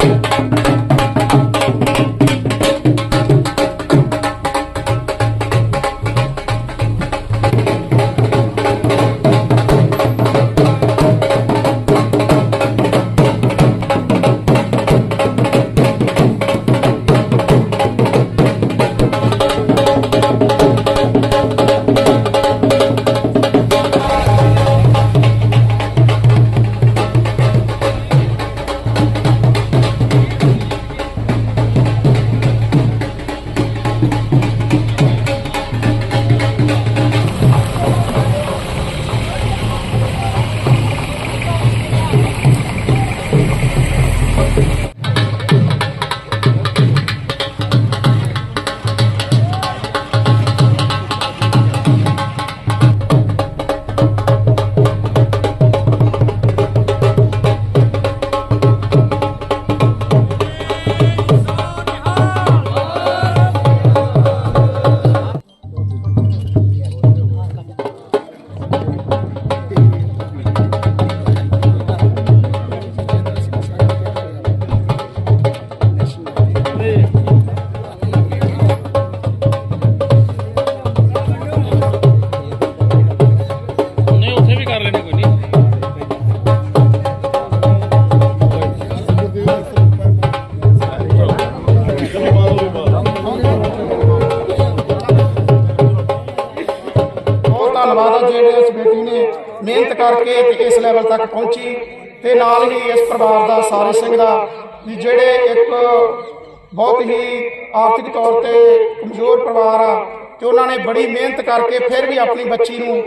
thank you. ਬਹੁਤ ਧੰਨਵਾਦ ਜਿਹੜੇ ਇਸ ਬੇਟੀ ਨੇ ਮਿਹਨਤ ਕਰਕੇ ਤੇ ਇਸ ਲੈਵਲ ਤੱਕ ਪਹੁੰਚੀ ਤੇ ਨਾਲ ਹੀ ਇਸ ਪਰਿਵਾਰ ਦਾ ਸਾਰੇ ਸਿੰਘ ਦਾ ਵੀ ਜਿਹੜੇ ਇੱਕ ਬਹੁਤ ਹੀ ਆਰਥਿਕ ਤੌਰ ਤੇ ਕਮਜ਼ੋਰ ਪਰਿਵਾਰ ਆ ਤੇ ਉਹਨਾਂ ਨੇ ਬੜੀ ਮਿਹਨਤ ਕਰਕੇ ਫਿਰ ਵੀ ਆਪਣੀ ਬੱਚੀ ਨੂੰ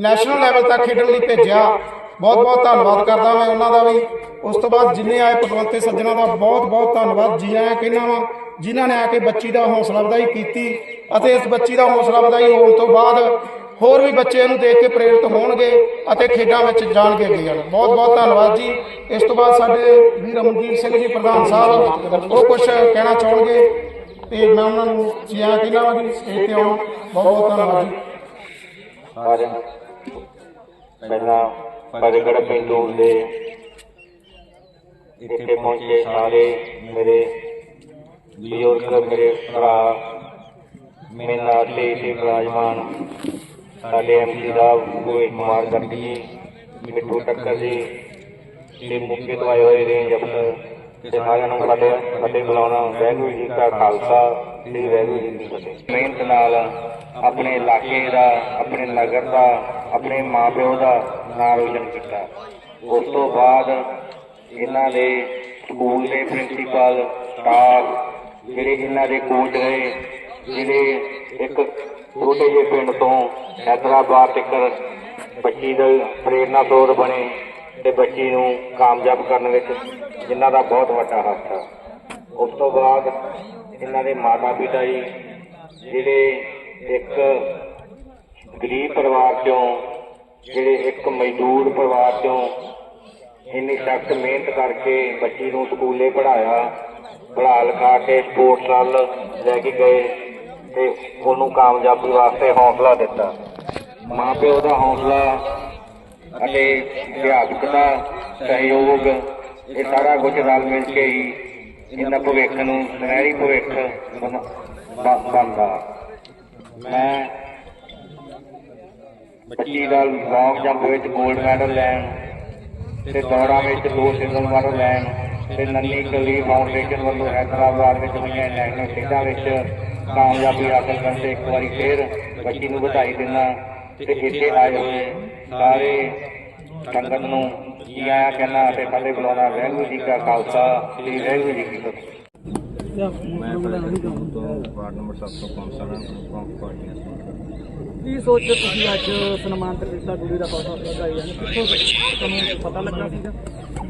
ਨੈਸ਼ਨਲ ਲੈਵਲ ਤੱਕ ਖੇਡਣ ਲਈ ਭੇਜਿਆ। ਬਹੁਤ ਬਹੁਤ ਧੰਨਵਾਦ ਕਰਦਾ ਮੈਂ ਉਹਨਾਂ ਦਾ ਵੀ। ਉਸ ਤੋਂ ਬਾਅਦ ਜਿੰਨੇ ਆਏ ਪਤਵੰਤੇ ਸੱਜਣਾ ਦਾ ਬਹੁਤ ਬਹੁਤ ਧੰਨਵਾਦ। ਜੀ ਆਇਆਂ ਕਹਿੰਦਾ ਵਾਂ ਜਿਨ੍ਹਾਂ ਨੇ ਆ ਕੇ ਬੱਚੀ ਦਾ ਹੌਸਲਾ ਅਫਜ਼ਾਈ ਕੀਤੀ ਅਤੇ ਇਸ ਬੱਚੀ ਦਾ ਹੌਸਲਾ ਅਫਜ਼ਾਈ ਹੋਣ ਤੋਂ ਬਾਅਦ ਹੋਰ ਵੀ ਬੱਚੇ ਇਹਨੂੰ ਦੇਖ ਕੇ ਪ੍ਰੇਰਿਤ ਹੋਣਗੇ ਅਤੇ ਖੇਡਾਂ ਵਿੱਚ ਜਾਣਗੇ ਅੱਗੇ ਜਾਣ। ਬਹੁਤ ਬਹੁਤ ਧੰਨਵਾਦ ਜੀ। ਇਸ ਤੋਂ ਬਾਅਦ ਸਾਡੇ ਵੀਰ ਅਮਨਜੀਤ ਸਿੰਘ ਜੀ, ਪ੍ਰਧਾਨ ਸਾਹਿਬ, ਉਹ ਕੁਝ ਕਹਿਣਾ ਚਾਹਣਗੇ ਤੇ ਮੈਂ ਉਹਨਾਂ ਨੂੰ ਜੀ ਆਇਆਂ ਕਹਿੰਦਾ ਵਾਂ ਜੀ, ਸਟੇਜ ਤੇ ਆਉਣ। ਬਹੁਤ ਬਹੁਤ ਧੰਨਵਾਦ ਜੀ। ਸਾਰਿਆਂ ਪਹਿਲਾਂ ਫਤਿਹਗੜ੍ਹ ਪਿੰਡੂ ਦੇ ਇੱਥੇ ਪਹੁੰਚੇ ਸਾਰੇ ਮੇਰੇ ਬਜ਼ੁਰਗ, ਮੇਰੇ ਭਰਾ, ਮੇਰੇ ਨਾਲ ਤੇ ਵਿਰਾਜਮਾਨ ਸਾਡੇ ਐਮਪੀ ਸਾਹਿਬ ਗੋਇਲ ਕੁਮਾਰ ਗੱਡੀ ਜੀ ਮਿੱਠੂ ਟੱਕਰ ਜੀ ਤੇ ਮੁਖੀ ਤੋਂ ਆਏ ਹੋਏ ਰੇਂਜ ਅਫਸਰ ਤੇ ਸਾਰਿਆਂ ਨੂੰ ਸਾਡੇ ਫਤਿਹ ਬੁਲਾਉਣਾ ਵਾਹਿਗੁਰੂ ਜੀ ਕਾ ਖਾਲਸਾ ਤੇ ਵਾਹਿਗੁਰੂ ਜੀ ਕੀ ਫਤਿਹ। ਮਿਹਨਤ ਨਾਲ ਆਪਣੇ ਇਲਾਕੇ ਦਾ ਆਪਣੇ ਨਗਰ ਦਾ ਆਪਣੇ ਮਾਪਿਓ ਦਾ ਨਾਮ ਰੋਸ਼ਨ ਕੀਤਾ। ਉਸ ਤੋਂ ਬਾਅਦ ਇਹਨਾਂ ਦੇ ਸਕੂਲ ਦੇ ਪ੍ਰਿੰਸੀਪਲ ਸਟਾਫ ਜਿਹੜੇ ਇਹਨਾਂ ਦੇ ਕੋਚ ਰਹੇ ਜਿਹੜੇ ਇੱਕ ਛੋਟੇ ਜਿਹੇ ਪਿੰਡ ਤੋਂ ਹੈਦਰਾਬਾਦ ਤੱਕ ਬੱਚੀ ਦੇ ਪ੍ਰੇਰਨਾ ਸਰੋਤ ਬਣੇ ਤੇ ਬੱਚੀ ਨੂੰ ਕਾਮਯਾਬ ਕਰਨ ਵਿੱਚ ਜਿਨ੍ਹਾਂ ਦਾ ਬਹੁਤ ਵੱਡਾ ਹੱਥ ਹੈ ਉਸ ਤੋਂ ਬਾਅਦ ਇਹਨਾਂ ਦੇ ਮਾਤਾ ਪਿਤਾ ਜੀ, ਜਿਹੜੇ ਇੱਕ ਗਰੀਬ ਪਰਿਵਾਰ ਚੋਂ, ਜਿਹੜੇ ਇੱਕ ਮਜ਼ਦੂਰ ਪਰਿਵਾਰ ਚੋਂ ਇੰਨੀ ਸਖਤ ਮਿਹਨਤ ਕਰਕੇ ਬੱਚੀ ਨੂੰ ਸਕੂਲੇ ਪੜਾਇਆ ਪੜ੍ਹਾ ਲਿਖਾ ਕੇ ਸਪੋਰਟਸ ਵੱਲ ਲੈ ਕੇ ਗਏ। ਤੇ ਉਹਨੂੰ ਕਾਮਯਾਬੀ ਵਾਸਤੇ ਹੌਸਲਾ ਦਿੱਤਾ। ਮਾਂ ਪਿਓ ਦਾ ਹੌਸਲਾ ਅਤੇ ਅਧਿਆਪਕ ਦਾ ਸਹਿਯੋਗ, ਇਹ ਸਾਰਾ ਕੁਝ ਰਲ ਮਿਲ ਕੇ ਹੀ ਇਹਨਾਂ ਭਵਿੱਖ ਨੂੰ ਸੁਨਹਿਰੀ ਭਵਿੱਖ ਬਣਦਾ। ਮੈਂ ਬੱਚੀ ਦਾ ਲੌਂਗ ਜੰਪ ਵਿੱਚ 골ਡ ਮੈਡਲ ਲੈਣ ਤੇ ਦੌੜਾਂ ਵਿੱਚ ਦੋ ਸਿਲਵਰ ਮੈਡਲ ਲੈਣ ਤੇ ਨੰਨੀ ਕਲੀ ਫਾਊਂਡੇਸ਼ਨ ਵੱਲੋਂ ਹੈਦਰਾਬਾਦ ਵਿੱਚ ਹੋਈਆਂ ਨੈਸ਼ਨਲ ਖੇਡਾਂ ਵਿੱਚ ਕਾਮਯਾਬੀ ਹਾਸਲ ਕਰਨ ਤੇ ਇੱਕ ਵਾਰੀ ਫੇਰ ਬੱਚੀ ਨੂੰ ਵਧਾਈ ਦਿੰਦਾ ਤੇ ਇੱਥੇ ਆਏ ਹੋਏ ਸਾਰੇ ਸੰਗਤ ਨੂੰ ਜੀ ਆਇਆਂ ਕਹਿਣਾ ਅਤੇ ਫਤਿਹ ਬੁਲਾਉਣਾ ਵਾਹਿਗੁਰੂ ਜੀ ਕਾ ਖਾਲਸਾ ਸ੍ਰੀ ਵਾਹਿਗੁਰੂ ਜੀ ਕੀ ਫਤਿਹ। ਮੈਂ ਫਤਿਹਗੜ੍ਹ ਤੋਂ ਵਾਰਡ ਨੰਬਰ 7 ਤੋਂ ਕੌਂਸਲਰ ਪਾਰਟੀਆਂ ਸਮਰਥਨ ਕੀ ਸੋਚ ਕੇ ਤੁਸੀਂ ਅੱਜ ਸਨਮਾਨਿਤ ਕੀਤਾ ਗੁਰੂ ਦਾ ਵਧਾਈ ਹੈ ਕਿੱਥੋਂ ਤੁਹਾਨੂੰ ਪਤਾ ਲੱਗਾ ਸੀਗਾ?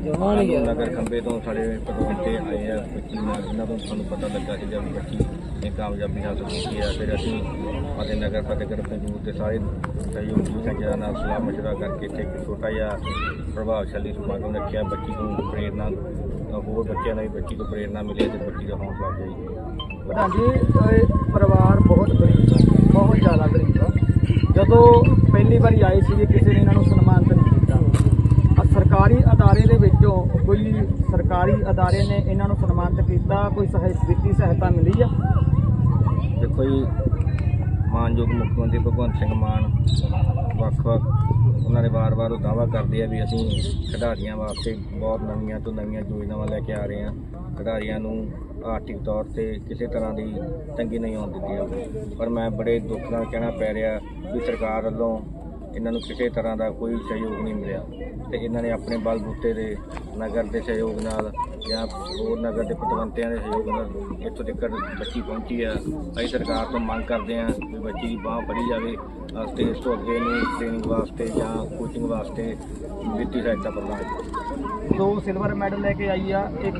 ਨਗਰ ਖੰਬੇ ਤੋਂ ਸਾਡੇ ਪਤਵੰਤੇ ਆਏ ਆ ਬੱਚੀ ਨਾਲ ਇਹਨਾਂ ਤੋਂ ਸਾਨੂੰ ਪਤਾ ਲੱਗਾ ਕਿ ਜਦ ਬੱਚੀ ਨੇ ਕਾਮਯਾਬੀ ਹਾਸਲ ਕੀਤੀ ਹੈ ਫਿਰ ਅਸੀਂ ਅਤੇ ਨਗਰ ਫਤਿਹਗੜ੍ਹ ਪੰਜੂਰ ਦੇ ਸਾਰੇ ਸਹਿਯੋਗੀ ਸੰਗਤਾਂ ਨਾਲ ਸਲਾਹ ਮਸ਼ਵਰਾ ਕਰਕੇ ਇੱਥੇ ਇੱਕ ਛੋਟਾ ਜਿਹਾ ਪ੍ਰਭਾਵਸ਼ਾਲੀ ਸਮਾਗਮ ਰੱਖਿਆ। ਬੱਚੀ ਨੂੰ ਪ੍ਰੇਰਨਾ ਹੋਰ ਬੱਚਿਆਂ ਨੂੰ ਵੀ ਬੱਚੀ ਤੋਂ ਪ੍ਰੇਰਨਾ ਮਿਲੇ ਤੇ ਬੱਚੀ ਦਾ ਹੌਸਲਾ ਅਫਜ਼ਾਈ ਪ੍ਰਧਾਨ ਜੀ ਇਹ ਪਰਿਵਾਰ ਬਹੁਤ ਗਰੀਬ ਬਹੁਤ ਜ਼ਿਆਦਾ ਗਰੀਬ ਜਦੋਂ ਪਹਿਲੀ ਵਾਰੀ ਆਏ ਸੀ ਕਿਸੇ ਨੇ ਇਹਨਾਂ ਨੂੰ ਸਨਮਾਨਿਤ ਆ ਸਰਕਾਰੀ ਅਦਾਰੇ ਦੇ ਵਿੱਚੋਂ ਕੋਈ ਸਰਕਾਰੀ ਅਦਾਰੇ ਨੇ ਇਹਨਾਂ ਨੂੰ ਸਨਮਾਨਿਤ ਕੀਤਾ, ਕੋਈ ਸਹਾਇਤਾ ਵਿੱਤੀ ਸਹਾਇਤਾ ਮਿਲੀ ਆ? ਦੇਖੋ ਜੀ, ਮਾਨਯੋਗ ਮੁੱਖ ਮੰਤਰੀ ਭਗਵੰਤ ਸਿੰਘ ਮਾਨ ਵੱਖ-ਵੱਖ ਉਹਨਾਂ ਨੇ ਵਾਰ-ਵਾਰ ਉਹ ਦਾਅਵਾ ਕਰਦੇ ਆ ਵੀ ਅਸੀਂ ਖਿਡਾਰੀਆਂ ਵਾਸਤੇ ਬਹੁਤ ਨਵੀਆਂ ਤੋਂ ਨਵੀਆਂ ਯੋਜਨਾਵਾਂ ਲੈ ਕੇ ਆ ਰਹੇ ਹਾਂ। ਖਿਡਾਰੀਆਂ ਨੂੰ ਆਰਥਿਕ ਤੌਰ ਤੇ ਕਿਸੇ ਤਰ੍ਹਾਂ ਦੀ ਤੰਗੀ ਨਹੀਂ ਆਉਣ ਦਿੱਤੀ ਪਰ ਮੈਂ ਬੜੇ ਦੁੱਖ ਨਾਲ ਕਹਿਣਾ ਪੈ ਰਿਹਾ ਕਿ ਸਰਕਾਰ ਵੱਲੋਂ ਇਹਨਾਂ ਨੂੰ ਕਿਸੇ ਤਰ੍ਹਾਂ ਦਾ ਕੋਈ ਸਹਿਯੋਗ ਨਹੀਂ ਮਿਲਿਆ ਤੇ ਇਹਨਾਂ ਨੇ ਆਪਣੇ ਬਲ ਬੂਤੇ ਦੇ ਨਗਰ ਦੇ ਸਹਿਯੋਗ ਨਾਲ ਜਾਂ ਹੋਰ ਨਗਰ ਦੇ ਪਤਵੰਤਿਆਂ ਦੇ ਸਹਿਯੋਗ ਨਾਲ ਇੱਥੋਂ ਤੱਕ ਬੱਚੀ ਪਹੁੰਚੀ ਆ। ਅਸੀਂ ਸਰਕਾਰ ਤੋਂ ਮੰਗ ਕਰਦੇ ਹਾਂ ਵੀ ਬੱਚੀ ਦੀ ਬਾਹ ਫੜੀ ਜਾਵੇ ਅਤੇ ਇਸ ਤੋਂ ਅੱਗੇ ਨੂੰ ਟ੍ਰੇਨਿੰਗ ਵਾਸਤੇ ਜਾਂ ਕੋਚਿੰਗ ਵਾਸਤੇ ਵਿੱਤੀ ਸਹਾਇਤਾ ਪ੍ਰਦਾਨ ਦੋ ਸਿਲਵਰ ਮੈਡਲ ਲੈ ਕੇ ਆਈ ਆ ਇੱਕ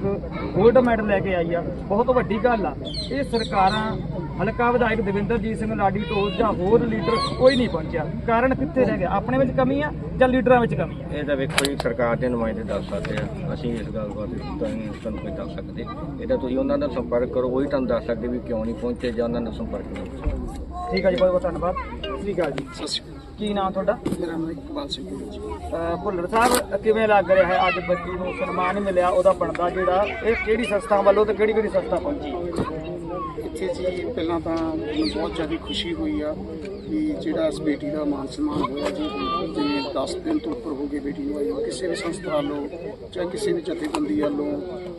골ਡ ਮੈਡਲ ਲੈ ਕੇ ਆਈ ਆ। ਬਹੁਤ ਵੱਡੀ ਗੱਲ ਆ। ਇਹ ਸਰਕਾਰਾਂ ਹਲਕਾ ਵਿਧਾਇਕ ਦਵਿੰਦਰਜੀਤ ਸਿੰਘ ਲਾਡੀ ਢੋਲ ਜਾਂ ਹੋਰ ਲੀਡਰ ਕੋਈ ਨਹੀਂ ਪਹੁੰਚਿਆ। ਕਾਰਨ ਕਿੱਥੇ ਰਹਿ ਗਿਆ? ਆਪਣੇ ਵਿੱਚ ਕਮੀ ਆ ਜਾਂ ਲੀਡਰਾਂ ਵਿੱਚ ਕਮੀ ਆ? ਇਹ ਤਾਂ ਵੇਖੋ ਜੀ ਸਰਕਾਰ ਦੇ ਨੁਮਾਇੰਦੇ ਦੱਸ ਸਕਦੇ ਆ। ਅਸੀਂ ਇਸ ਗੱਲ ਬਾਰੇ ਤੁਹਾਨੂੰ ਤੁਹਾਨੂੰ ਕੋਈ ਦੱਸ ਸਕਦੇ ਇਹ ਤਾਂ ਤੁਸੀਂ ਉਹਨਾਂ ਨਾਲ ਸੰਪਰਕ ਕਰੋ ਉਹੀ ਤੁਹਾਨੂੰ ਦੱਸ ਸਕਦੇ ਵੀ ਕਿਉਂ ਨਹੀਂ ਪਹੁੰਚੇ ਜਾਂ ਉਹਨਾਂ ਨਾਲ ਸੰਪਰਕ ਕਰੋ। ਠੀਕ ਆ ਜੀ ਬਹੁਤ ਬਹੁਤ ਧੰਨਵਾਦ। ਸਤਿ ਸ਼੍ਰੀ ਅਕਾਲ ਜੀ। ਸਤਿ ਸ਼੍ਰੀ ਅਕਾਲ ਕੀ ਨਾਮ ਤੁਹਾਡਾ? ਮੇਰਾ ਨਾਮ ਇਕਬਾਲ ਸਿੰਘ ਜੀ। ਭੁੱਲਰ ਸਾਹਿਬ ਕਿਵੇਂ ਲੱਗ ਰਿਹਾ ਹੈ? ਅੱਜ ਬੱਚੀ ਨੂੰ ਸਨਮਾਨ ਮਿਲਿਆ ਉਹਦਾ ਬਣਦਾ ਜਿਹੜਾ ਇਹ ਕਿਹੜੀ ਸੰਸਥਾ ਵੱਲੋਂ ਤੇ ਕਿਹੜੀ ਕਿਹੜੀ ਸੰਸਥਾ ਪਹੁੰਚੀ? ਇੱਥੇ ਜੀ, ਪਹਿਲਾਂ ਤਾਂ ਮੈਨੂੰ ਬਹੁਤ ਜ਼ਿਆਦਾ ਖੁਸ਼ੀ ਹੋਈ ਆ ਵੀ ਜਿਹੜਾ ਇਸ ਬੇਟੀ ਦਾ ਮਾਨ ਸਨਮਾਨ ਹੋਇਆ ਜੀ, ਜਿਵੇਂ 10 ਦਿਨ ਤੋਂ ਉੱਪਰ ਹੋ ਗਏ ਬੇਟੀ ਨੂੰ ਆਈ ਕਿਸੇ ਵੀ ਸੰਸਥਾ ਵੱਲੋਂ, ਚਾਹੇ ਕਿਸੇ ਵੀ ਜਥੇਬੰਦੀ ਵੱਲੋਂ,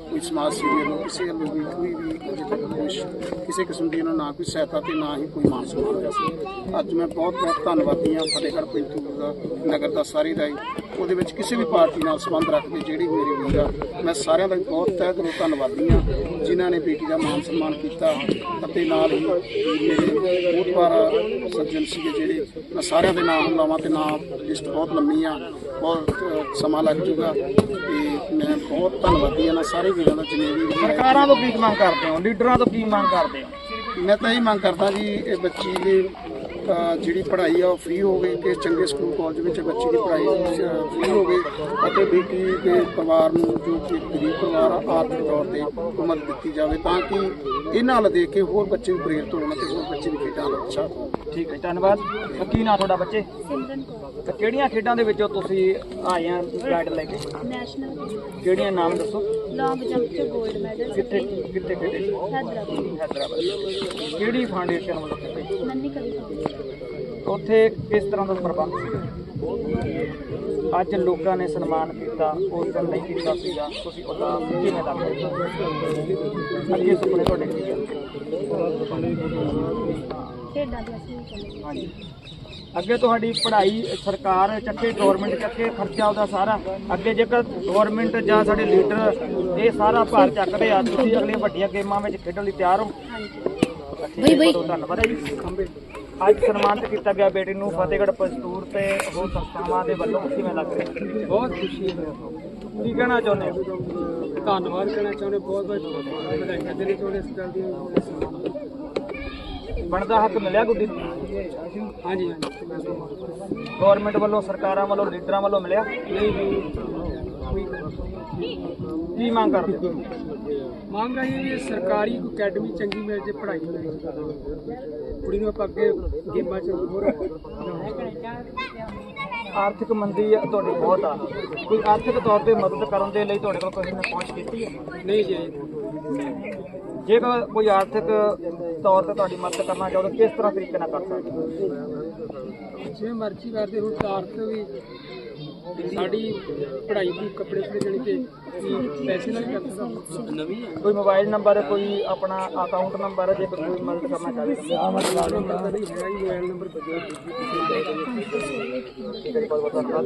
ਕੋਈ ਸਮਾਜ ਸੇਵੀ ਵੱਲੋਂ, ਕਿਸੇ ਵੱਲੋਂ ਵੀ ਕੋਈ ਵੀ ਅਜੇ ਕੁਛ, ਕਿਸੇ ਕਿਸਮ ਦੀ ਇਹਨਾਂ ਨਾ ਕੋਈ ਸਹਾਇਤਾ ਤੇ ਨਾ ਹੀ ਕੋਈ ਮਾਨ ਸਨਮਾਨ ਹੋਇਆ ਸੀ। ਅੱਜ ਮੈਂ ਬਹੁਤ ਬਹੁਤ ਧੰਨਵਾਦੀ ਹਾਂ ਫਤਿਹਗੜ੍ਹ ਪਿੰਤੂ ਦਾ ਨਗਰ ਦਾ ਸਾਰੇ ਦਾ ਹੀ ਉਹਦੇ ਵਿੱਚ ਕਿਸੇ ਵੀ ਪਾਰਟੀ ਨਾਲ ਸੰਬੰਧ ਰੱਖਦੇ ਜਿਹੜੀ ਵੀ ਮੇਰੇ ਵੀਰ ਆ ਮੈਂ ਸਾਰਿਆਂ ਦਾ ਬਹੁਤ ਤਹਿ ਦਿਲੋਂ ਧੰਨਵਾਦੀ ਹਾਂ ਜਿਨ੍ਹਾਂ ਨੇ ਬੇਟੀ ਦਾ ਮਾਨ ਸਨਮਾਨ ਕੀਤਾ ਅਤੇ ਨਾਲ ਹੀ ਮੇਰੇ ਬਹੁਤ ਸੱਜਣ ਸੀਗੇ ਜਿਹੜੇ ਮੈਂ ਸਾਰਿਆਂ ਦੇ ਨਾਮ ਲਾਵਾਂ ਤੇ ਨਾਮ ਲਿਸਟ ਬਹੁਤ ਲੰਮੀ ਆ ਬਹੁਤ ਸਮਾਂ ਲੱਗ ਜਾਊਗਾ ਤੇ ਮੈਂ ਬਹੁਤ ਧੰਨਵਾਦੀ ਹਾਂ ਨਾ ਸਾਰੇ ਵੀਰਾਂ ਦਾ ਜਿੰਨੇ ਵੀ। ਸਰਕਾਰਾਂ ਤੋਂ ਕੀ ਮੰਗ ਕਰਦੇ ਹੋ ਲੀਡਰਾਂ ਤੋਂ ਕੀ ਮੰਗ ਕਰਦੇ ਹੋ ਮੈਂ ਤਾਂ ਇਹ ਮੰਗ ਕਰਦਾ ਜੀ ਇਹ ਬੱਚੀ ਦੀ ਜਿਹੜੀ ਪੜ੍ਹਾਈ ਆ ਉਹ ਫ੍ਰੀ ਹੋਵੇ ਕਿ ਚੰਗੇ ਸਕੂਲ ਕਾਲਜ ਵਿੱਚ ਬੱਚੀ ਦੀ ਪੜ੍ਹਾਈ ਫ੍ਰੀ ਹੋਵੇ ਅਤੇ ਬੇਟੀ ਦੇ ਪਰਿਵਾਰ ਨੂੰ ਜੋ ਕਿ ਗਰੀਬ ਪਰਿਵਾਰ ਆ ਆਰਥਿਕ ਤੌਰ ਤੇ ਮਦਦ ਦਿੱਤੀ ਜਾਵੇ ਤਾਂ ਕਿ ਇਹਨਾਂ ਵੱਲ ਦੇਖ ਕੇ ਹੋਰ ਬੱਚੇ ਵੀ ਪ੍ਰੇਰਿਤ ਹੋਣ ਅਤੇ ਹੋਰ ਬੱਚੇ ਵੀ ਖੇਡਾਂ ਉਤਸ਼ਾਹ ਹੋਣ ਠੀਕ ਹੈ ਧੰਨਵਾਦ। ਤਾਂ ਕੀ ਨਾਂ ਤੁਹਾਡਾ ਬੱਚੇ? ਤੇ ਕਿਹੜੀਆਂ ਖੇਡਾਂ ਦੇ ਵਿੱਚੋਂ ਤੁਸੀਂ ਆਏ ਆ ਗਾਈਡ ਲੈ ਕੇ? ਨੈਸ਼ਨਲ ਕਿਹੜੀਆਂ ਨਾਮ ਦੱਸੋ? ਲੌਂਗ ਜੰਪ ਚ 골ਡ ਮੈਡਲ ਕਿੱਥੇ ਕਿੱਥੇ ਖੇਡੇ? ਹੈਦਰਾਬਾਦ। ਹੈਦਰਾਬਾਦ। ਕਿਹੜੀ ਫਾਊਂਡੇਸ਼ਨ ਵੱਲੋਂ ਖੇਡੇ? ਨੰਨੀ ਕਲੀ ਉੱਥੇ ਕਿਸ ਤਰ੍ਹਾਂ ਦਾ ਪ੍ਰਬੰਧ ਸੀ ਅੱਜ ਲੋਕਾਂ ਨੇ ਸਨਮਾਨ ਕੀਤਾ ਉਸ ਦਿਨ ਨਹੀਂ ਕੀਤਾ ਸੀਗਾ। ਤੁਸੀਂ ਉਹਦਾ ਕਿਵੇਂ ਰਿਹਾ? ਅੱਗੇ ਸੁਪਨੇ ਤੁਹਾਡੇ ਕੀ? ਖੇਡਾਂ ਦੇ ਅਸੀਂ ਹਾਂਜੀ। ਅੱਗੇ ਤੁਹਾਡੀ ਪੜ੍ਹਾਈ ਸਰਕਾਰ ਚੱਕੇ ਗਵਰਨਮੈਂਟ ਚੱਕੇ ਖਰਚਾ ਉਹਦਾ ਸਾਰਾ। ਅੱਗੇ ਜੇਕਰ ਗਵਰਨਮੈਂਟ ਜਾਂ ਸਾਡੇ ਲੀਡਰ ਇਹ ਸਾਰਾ ਭਾਰ ਚੱਕਦੇ ਆ ਤੁਸੀਂ ਅਗਲੀਆਂ ਵੱਡੀਆਂ ਗੇਮਾਂ ਵਿੱਚ ਖੇਡਣ ਲਈ ਤਿਆਰ ਹੋ? ਬਈ ਬਈ। ਜੀ। ਅੱਜ ਸਨਮਾਨਿਤ ਕੀਤਾ ਗਿਆ ਬੇਟੀ ਨੂੰ ਫਤਿਹਗੜ੍ਹ ਪਸਤੂਰ ਤੇ ਹੋਰ ਸੰਸਥਾਵਾਂ ਦੇ ਵੱਲੋਂ ਕਿਵੇਂ ਲੱਗ ਰਿਹਾ? ਬਹੁਤ ਖੁਸ਼ੀ ਹੈ ਕੀ ਕਹਿਣਾ ਚਾਹੁੰਦੇ ਹੋ? ਧੰਨਵਾਦ ਕਰਨਾ ਚਾਹੁੰਦੇ ਬਹੁਤ ਬਹੁਤ ਵਧਾਈਆਂ ਦੇਣੀ ਚਾਹੁੰਦੇ ਇਸ ਗੱਲ ਦੀ। ਬਣਦਾ ਹੱਕ ਮਿਲਿਆ ਗੁੱਡੀ ਹਾਂਜੀ ਹਾਂਜੀ। ਗਵਰਨਮੈਂਟ ਵੱਲੋਂ ਸਰਕਾਰਾਂ ਵੱਲੋਂ ਲੀਡਰਾਂ ਵੱਲੋਂ ਮਿਲਿਆ? ਕੀ ਮੰਗ ਕਰਦੇ ਹੋ? ਮੰਗ ਹੈ ਜੀ ਸਰਕਾਰੀ ਕੋਈ ਅਕੈਡਮੀ ਚੰਗੀ ਮਿਲ ਜੇ ਪੜ੍ਹਾਈ ਲਈ ਕੁੜੀ ਨੂੰ ਆਪਾਂ ਅੱਗੇ ਗੇਮਾਂ ਚ ਹੋਰ ਆਰਥਿਕ ਮੰਦੀ ਆ ਤੁਹਾਡੀ ਬਹੁਤ ਆ। ਕੋਈ ਆਰਥਿਕ ਤੌਰ ਤੇ ਮਦਦ ਕਰਨ ਦੇ ਲਈ ਤੁਹਾਡੇ ਕੋਲ ਕਿਸੇ ਨੇ ਪਹੁੰਚ ਕੀਤੀ ਹੈ? ਨਹੀਂ ਜੀ। ਜੇਕਰ ਕੋਈ ਆਰਥਿਕ ਤੌਰ ਤੇ ਤੁਹਾਡੀ ਮਦਦ ਕਰਨਾ ਚਾਹੁੰਦਾ ਕਿਸ ਤਰ੍ਹਾਂ ਤਰੀਕੇ ਨਾਲ ਕਰ ਸਕਦੇ ਹੋ? ਜਿਵੇਂ ਮਰਜ਼ੀ ਕਰਦੇ ਹੁਣ ਤਾਰਤ ਵੀ ਸਾਡੀ ਪੜ੍ਹਾਈ ਦੀ ਕੱਪੜੇ ਤੇ ਜਾਣੀ ਕਿ ਵੀ ਪੈਸੇ ਨਾਲ ਹੀ ਕਰ ਸਕਦਾ। ਨਵੀਂ ਕੋਈ ਮੋਬਾਈਲ ਨੰਬਰ ਕੋਈ ਆਪਣਾ ਅਕਾਊਂਟ ਨੰਬਰ ਜੇਕਰ ਕੋਈ ਮਦਦ ਕਰਨਾ ਚਾਹੇ ਆ ਮਤਲਬ ਹੈਗਾ ਜੀ ਮੋਬਾਈਲ ਨੰਬਰ ਠੀਕ ਹੈ ਜੀ ਬਹੁਤ ਬਹੁਤ ਧੰਨਵਾਦ।